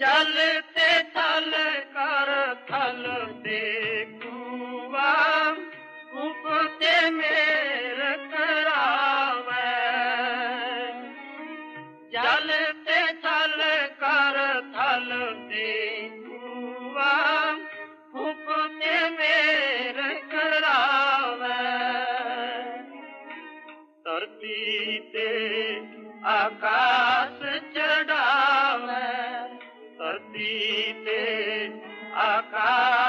जलते थल कर थल देखुआ उपते मेर जलते धरती ते आकाश चढावे. धरती ते आकाश